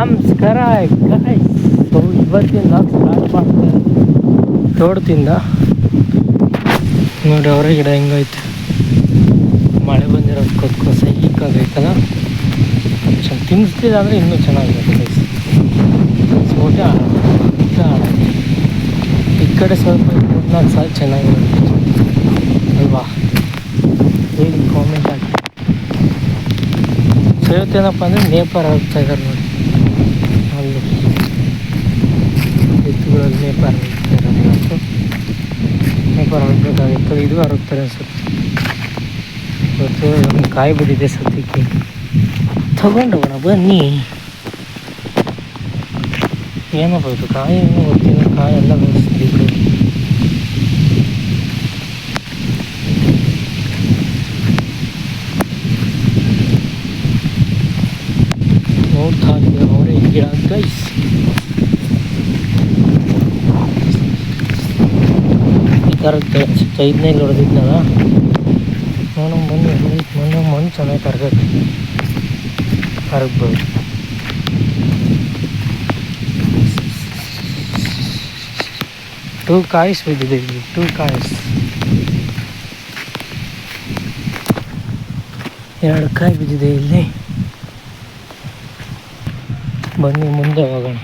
ನಮಸ್ಕಾರ. ಗಾಯ್ಸ್ ಇವತ್ತಿನ ಸ್ಟಾರ್ಟ್ ತೋಟದಿಂದ. ನೋಡಿ, ಅವರ ಗಿಡ ಹೆಂಗೈತೆ. ಮಳೆ ಬಂದಿರೋದಕ್ಕೋಸ್ಕರ ಸೈಕಾಗೈತಲ್ಲ ಚೆನ್ನಾಗಿ ತಿನ್ನಿಸ್ತಿಲ್ಲ ಅಂದರೆ ಇನ್ನೂ ಚೆನ್ನಾಗಿರುತ್ತೆ ಗೈಸ್ ಊಟ ಊಟ ಈ ಕಡೆ ಸ್ವಲ್ಪ ಮೂರ್ನಾಲ್ಕು ಸಾಲ ಚೆನ್ನಾಗಿರುತ್ತೆ. ಅಲ್ವಾ? ಹೇಳಿ ಕಾಮೆಂಟ್ ಹಾಕಿ. ಸೊ ಅಂದರೆ ನೇಪಾಳ ಹೋಗ್ತಾ ಇದ್ದಾರೆ ನೋಡಿ ಅಲ್ಲಿ ಎತ್ತುಗಳಲ್ಲಿ ನೇಪಾಳ ಹೋಗ್ತಾ ಇರೋದು ಇವತ್ತು ನೇಪಾಳ ಹೋಗ್ಬೇಕಾಗಿತ್ತು ಇದು ಹೋಗ್ತಾರೆ ಅನ್ಸುತ್ತೆ ಇವತ್ತು ಒಂದು ಕಾಯಿ ಬಿದ್ದಿದೆ ಸದ್ಯಕ್ಕೆ ತಗೊಂಡೋಗೋಣ ಬನ್ನಿ ಏನಪ್ಪ ಇದು ಕಾಯಿ ಏನೋ ಗೊತ್ತಿಲ್ಲ ಕಾಯಿ ಎಲ್ಲ ಬೆಳೆಸ್ತಿದ್ರು ನೋಡ್ತಾ ಇದ್ದೀವಿ ಅವರೇ ಗಿಡ ಗೈಸ್ ಅನ್ಸುತ್ತೆ ಐದನೇ ಹೊಡೆದಿದ್ನಲ್ಲ? ಬನ್ನಿ ಮಣ್ಣು ಮಣ್ಣು ಚೆನ್ನಾಗಿ ಕರಗಬೇಕು ಕರಗ್ಬೋದು. ಟೂ ಕಾಯಿಸ್ ಬಿದ್ದಿದೆ ಇಲ್ಲಿ, ಟೂ ಕಾಯಿಸ್. ಎರಡು ಕಾಯಿ ಬಿದ್ದಿದೆ ಇಲ್ಲಿ. ಬನ್ನಿ, ಮುಂದೆ ಹೋಗೋಣ.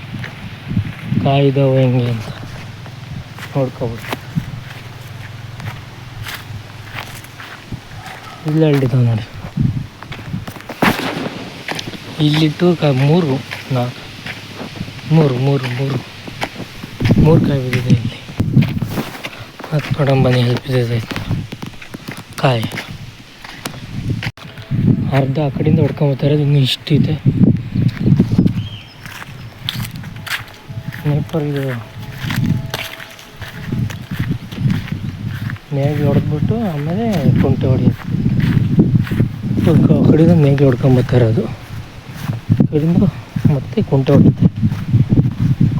ಕಾಯಿದವ ಹೆಂಗೆ ಅಂತ ನೋಡ್ಕೊಬಿಡಿ ಇಲ್ಲಿ ಹಳ್ಳಿದಾವೆ ನೋಡಿ. ಇಲ್ಲಿಟ್ಟು ಕ, ಮೂರು, ನಾಲ್ಕು, ಮೂರು ಮೂರು ಮೂರು. ಮೂರು ಕಾಯಿ ಬಿದ್ದಿದೆ ಇಲ್ಲಿ. ಮತ್ತು ಮೇಡಮ್ ಬನ್ನಿ ಹೆಲ್ಪ್ ಇದೆ ಕಾಯಿ. ಅರ್ಧ ಆ ಕಡೆಯಿಂದ ಹೊಡ್ಕೊಂಬತ್ತಾರೆ ಇನ್ನು ಇಷ್ಟಿದೆ ನೇಪರ್ ಇದು. ಮೇಗೆ ಹೊಡೆದ್ಬಿಟ್ಟು ಆಮೇಲೆ ಕುಂಟೆ ಹೊಡೆಯೋದು. ಆ ಕಡೆಯಿಂದ ಮೇಗೆ ಹೊಡ್ಕೊಂಬತ್ತಾರೆ ಅದು ಆ ಕಡೆಯಿಂದ ಮತ್ತೆ ಕುಂಟೆ ಹೊಡಿತೆ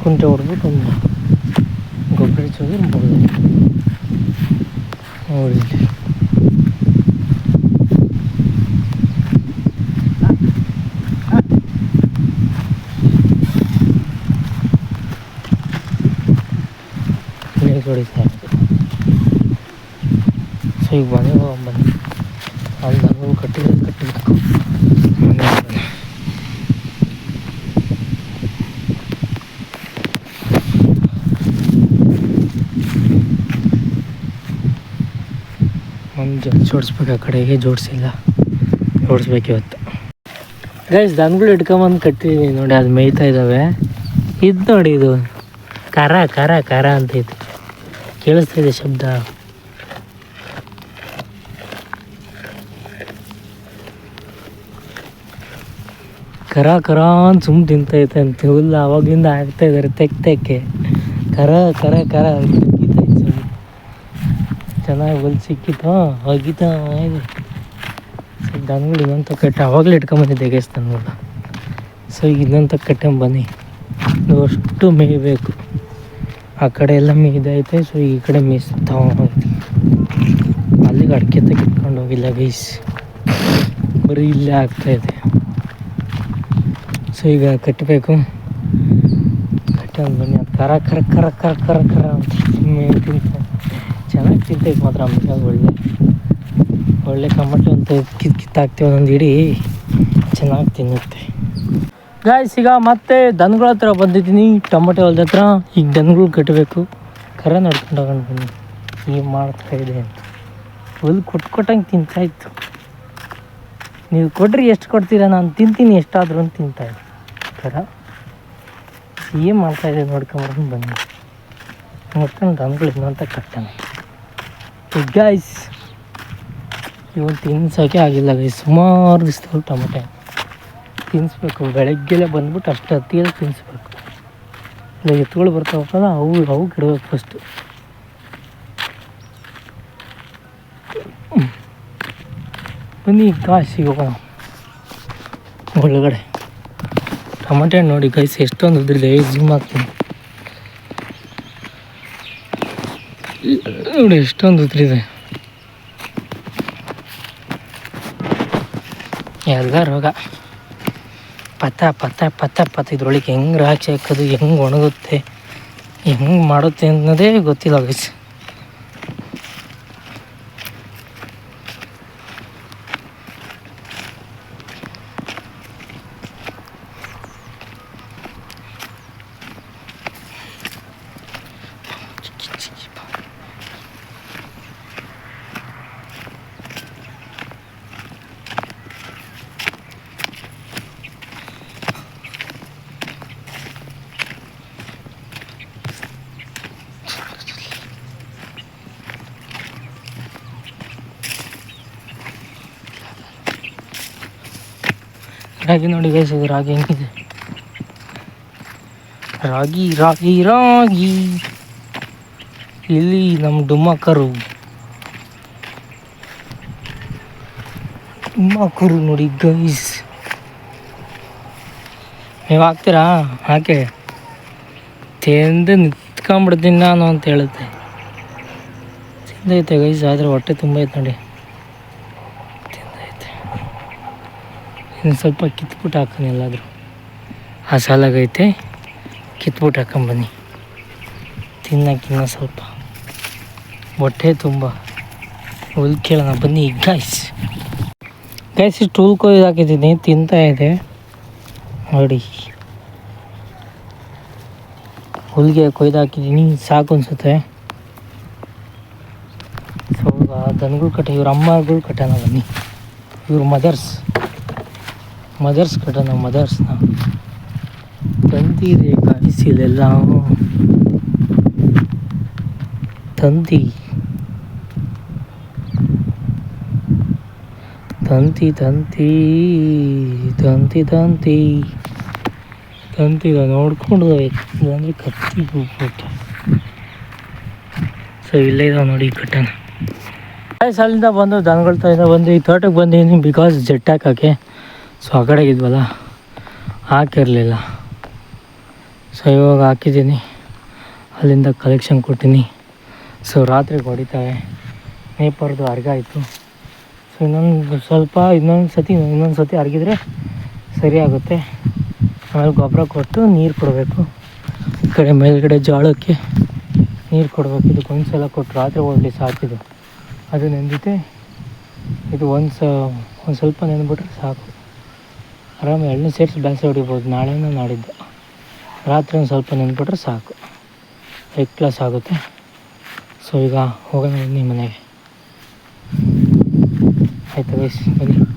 ಕುಂಟೆ ಹೊಡೆದ್ಬಿಟ್ಟು ಒಂದು ಗೊಬ್ಬರ ಹಚ್ಚೋದು ಮುಗಿದು ನೋಡಿ ಸೊ ಈಗ ಬಂದೇ, ಹೋಗಿ ಅಲ್ಲಿ ನಾವು. ಒಂದು ಜೋಡಿಸ್ಬೇಕು ಆ ಕಡೆಗೆ ಜೋಡಿಸಿಲ್ಲ ಜೋಡಿಸ್ಬೇಕು ಇವತ್ತು ಗೈಸ್ ದನಗಳು ಇಟ್ಕೊಂಬಂದು ಕಟ್ಟಿದ್ದೀನಿ ನೋಡಿ, ಅದು ಮೇಯ್ತಾ ಇದ್ದಾವೆ ಇದು ನೋಡಿ ಇದು. ಕರ ಕರ ಕರ ಅಂತ ಇದು. ಕೇಳಿಸ್ತಾ ಇದೆ ಶಬ್ದ. ಕರ ಕರ ಅಂತ ಸುಮ್ಮ ತಿಂತೈತೆ ಅಂತ ಹುಲ್ಲು ಅವಾಗಿಂದ ಆಗ್ತಾ ಇದ್ದಾರೆ ತೆಕ್ ತೆಕ್ಕೆ. ಕರ ಕರ ಕರ. ಚೆನ್ನಾಗಿ ಹುಲ್ ಸಿಕ್ಕಿತ್ತು ಅಗಿತಾ ಇದೆ ಸೊ ದನಗಳು ಇನ್ನೊಂದು ಕಟ್ಟೆ, ಅವಾಗಲೇ ಇಟ್ಕೊಂಬಂದಿದ್ದೆ ಸೊ ಈಗ ಇನ್ನೊಂದು ಕಟ್ಟೆ ಬನ್ನಿ. ಅಷ್ಟು ಮೇಯ್ಬೇಕು. ಆ ಕಡೆ ಎಲ್ಲ ಮೇಯ್ದೈತೆ ಸೊ ಈ ಕಡೆ ಹೋಗ್ತಿ ಅಲ್ಲಿಗೆ ಅಡಿಕೆ ತೆಗೆದುಕೊಂಡು ಹೋಗಿಲ್ಲ ಗೈಸ್ ಬರೀ ಇಲ್ಲೇ ಆಗ್ತಾಯಿದೆ ಸೊ ಈಗ ಕಟ್ಟಬೇಕು. ಕಟ್ಟಿ ಬನ್ನಿ ಕರ ಕರ ಕರ ಕರ ಕರ ಕರ ಅಂತ ತಿಂತ ಚೆನ್ನಾಗಿ ತಿಂತೈತೆ ಮಾತ್ರ ಅಮ್ಮ ಒಳ್ಳೆ ಒಳ್ಳೆ ಕಮ್ಮಟ್ಟು ಅಂತ ಕಿತ್, ಕಿತ್ತಾಕ್ತೀವಿ ಒಂದೊಂದು ಇಡೀ ಚೆನ್ನಾಗಿ ತಿನ್ನುತ್ತೆ. ಗಾಯ್ಸ್ ಈಗ ಮತ್ತೆ ದನಗಳ ಹತ್ರ ಬಂದಿದ್ದೀನಿ. ಟೊಮೆಟೊ ಹೊಲ್ದ ಹತ್ರ. ಈಗ ದನಗಳು ಕಟ್ಟಬೇಕು ಕರ ನಡ್ಕೊಂಡು ಹೋಗೋಣ ಬನ್ನಿ. ಈಗ ಮಾಡ್ತಾ ಇದೆ ಅಂತ. ಹೊಲ್ ಕೊಟ್ಟು ಕೊಟ್ಟಂಗೆ ತಿಂತಾಯಿತ್ತು ನೀವು ಕೊಡ್ರಿ, ಎಷ್ಟು ಕೊಡ್ತೀರಾ? ನಾನು ತಿಂತೀನಿ, ಎಷ್ಟಾದರೂ ಅಂತ ಕರ ಏನು ಮಾಡ್ತಾ ಇದೆ ನೋಡ್ಕೊಂಬರ್ಕೊಂಡು ಬನ್ನಿ. ಮತ್ತೆ ದಮ್ಗಳು ಇನ್ನೊಂತ ಕಟ್ತಾನೆ ಗಾಯ್ಸ್ ಇವತ್ತು ತಿನ್ಸೋಕೆ ಆಗಿಲ್ಲ ಗೈಸ್ ಸುಮಾರು ದಿವಸದವು ಟೊಮೆಟೊ. ತಿನ್ನಿಸ್ಬೇಕು ಬೆಳಗ್ಗೆಲೆ ಬಂದ್ಬಿಟ್ಟು ಅಷ್ಟು ಹತ್ತಿಗೆ ತಿನ್ನಿಸ್ಬೇಕು ಇಲ್ಲ, ಎತ್ತುಗಳು ಬರ್ತಾವಲ್ಲ ಅವು ಅವು ಗಿಡಬೇಕು ಫಸ್ಟು ಬನ್ನಿ, ಕಾಶಿಗೆ ಹೋಗೋಣ. ಒಳಗಡೆ. ಟೊಮಟೆ ನೋಡಿ ಗೈಸ್ ಎಷ್ಟೊಂದು ಉದ್ರಿದೆ ಜಿಮ್ ಹಾಕ್ತೀನಿ. ನೋಡಿ, ಎಷ್ಟೊಂದು ಉದ್ರಿದೆ. ಎಲ್ಲ ರೋಗ. ಪತ ಪತ ಪತ ಪತ, ಇದ್ರೊಳಗೆ ಹೆಂಗೆ ರಾಚಿ ಹಾಕೋದು, ಹೆಂಗೆ ಒಣಗುತ್ತೆ, ಹೆಂಗೆ ಮಾಡುತ್ತೆ ಅನ್ನೋದೇ ಗೊತ್ತಿಲ್ಲ ಗೈಸ್ ರಾಗಿ ನೋಡಿ ಗೈಸ್ ಇದು ರಾಗಿ ಹೆಂಗಿದೆ? ರಾಗಿ ರಾಗಿ ರಾಗಿ. ಇಲ್ಲಿ ನಮ್ಮ ಡುಮ್ಮಕ್ಕರು ಡುಮ್ಮಕ್ಕರು ನೋಡಿ ಗೈಸ್ ನೀವು ಹಾಕ್ತೀರಾ? ಹಾಕೆ. ತಿಂದು ನಿಂತ್ಕೊಂಡ್ಬಿಡ್ತೀನಿ ನಾನು ಅಂತ ಹೇಳುತ್ತೆ. ತಿಂದೈತೆ ಗೈಸ್ ಆದರೆ ಹೊಟ್ಟೆ ತುಂಬ ಐತೆ ನೋಡಿ. ಇನ್ನು ಸ್ವಲ್ಪ ಕಿತ್ಬಿಟ್ಟು ಹಾಕೋಣ ಎಲ್ಲಾದರೂ. ಆ ಸಾಲಾಗೈತೆ. ಕಿತ್ಬಿಟ್ಟು ಹಾಕೊಂಬನ್ನಿ ತಿನ್ನಕ್ಕೆ ಇನ್ನೂ ಸ್ವಲ್ಪ. ಹೊಟ್ಟೆ ತುಂಬ. ಹುಲ್ ಕೇಳೋಣ. ಬನ್ನಿ ಗಾಯ್ಸ್ ಗಾಯ್ಸ್ ಇಷ್ಟು ಹುಲ್ ಕೊಯ್ದು ಹಾಕಿದ್ದೀನಿ. ತಿಂತಾ ಇದೆ. ನೋಡಿ. ಹುಲ್ಗೆ ಕೊಯ್ದು ಹಾಕಿದ್ದೀನಿ. ಸಾಕು ಅನಿಸುತ್ತೆ. ಸೊ ಆ ದನಗಳು ಕಟ್ಟ, ಇವ್ರ ಅಮ್ಮಗಳು ಕಟ್ಟೋಣ ಬನ್ನಿ. ಇವ್ರ ಮದರ್ಸ್ ಮದರ್ಸ್ ಕಟ್ಟೋಣ ಮದರ್ಸ್ನ ತಂತಿ ಇದೆ ಗಾಯ್ಸ್ ಇಲ್ಲೆಲ್ಲ ತಂತಿ. ತಂತಿ ತಂತಿ ತಂತಿ ತಂತಿ. ತಂತಿ ನೋಡ್ಕೊಂಡು ಇಲ್ಲಾಂದ್ರೆ ಕತ್ತಿ ಹೋಗ್ಬಿಟ್ಟು ಸೊ ಇಲ್ಲೇ ಇದಾವೆ ನೋಡಿ ಕಟ್ಟಣ. ಅಲ್ಲಿಂದ ಬಂದು ದನಗಳ ತಾಯಿಂದ ಬಂದು ಈ ತೋಟಕ್ಕೆ ಬಂದಿದ್ದೀನಿ ಬಿಕಾಸ್ ಜೆಟ್ ಸೊ ಆ ಕಡೆ ಇದ್ವಲ್ಲ, ಹಾಕಿರಲಿಲ್ಲ. ಸೊ ಇವಾಗ ಹಾಕಿದ್ದೀನಿ. ಅಲ್ಲಿಂದ ಕಲೆಕ್ಷನ್ ಕೊಡ್ತೀನಿ. ಸೊ ರಾತ್ರಿ ಹೊಡಿತಾವೆ ನೇಪರ್ದು ಅರ್ಗ ಆಯಿತು. ಸೊ ಇನ್ನೊಂದು ಸ್ವಲ್ಪ, ಇನ್ನೊಂದು ಸತಿ ಇನ್ನೊಂದು ಸತಿ ಅರ್ಗಿದ್ರೆ ಸರಿ ಆಗುತ್ತೆ. ಆಮೇಲೆ ಗೊಬ್ಬರ ಕೊಟ್ಟು ನೀರು ಕೊಡಬೇಕು. ಈ ಕಡೆ ಮೇಲ್ಗಡೆ ಜೋಳಕ್ಕೆ ನೀರು ಕೊಡಬೇಕು. ಇದಕ್ಕೆ ಒಂದು ಸಲ ಕೊಟ್ಟು ರಾತ್ರಿ ಓಡಲಿ ಸಾಕಿದು ಅದು ನೆಂದಿದೆ ಇದು ಒಂದು ಸ ಒಂದು ಸ್ವಲ್ಪ ನೆಂದ್ಬಿಟ್ರೆ ಸಾಕು. ಆರಾಮ ಎಣ್ಣೆ ಸೇರಿಸಿ ಬೆಳೆಸಿ ಹೊಡಿಬೋದು. ನಾಳೆನೂ ನಾಡಿದ್ದು. ರಾತ್ರಿ ಒಂದು ಸ್ವಲ್ಪ ನೆನ್ಬಿಟ್ರೆ ಸಾಕು. ಎಗ್ ಕ್ಲಾಸ್ ಆಗುತ್ತೆ. ಸೊ ಈಗ ಹೋಗೋಣ ನಿಮ್ಮ ಮನೆಗೆ. ಆಯ್ತು ವಯಸ್ಸು ಬನ್ನಿ.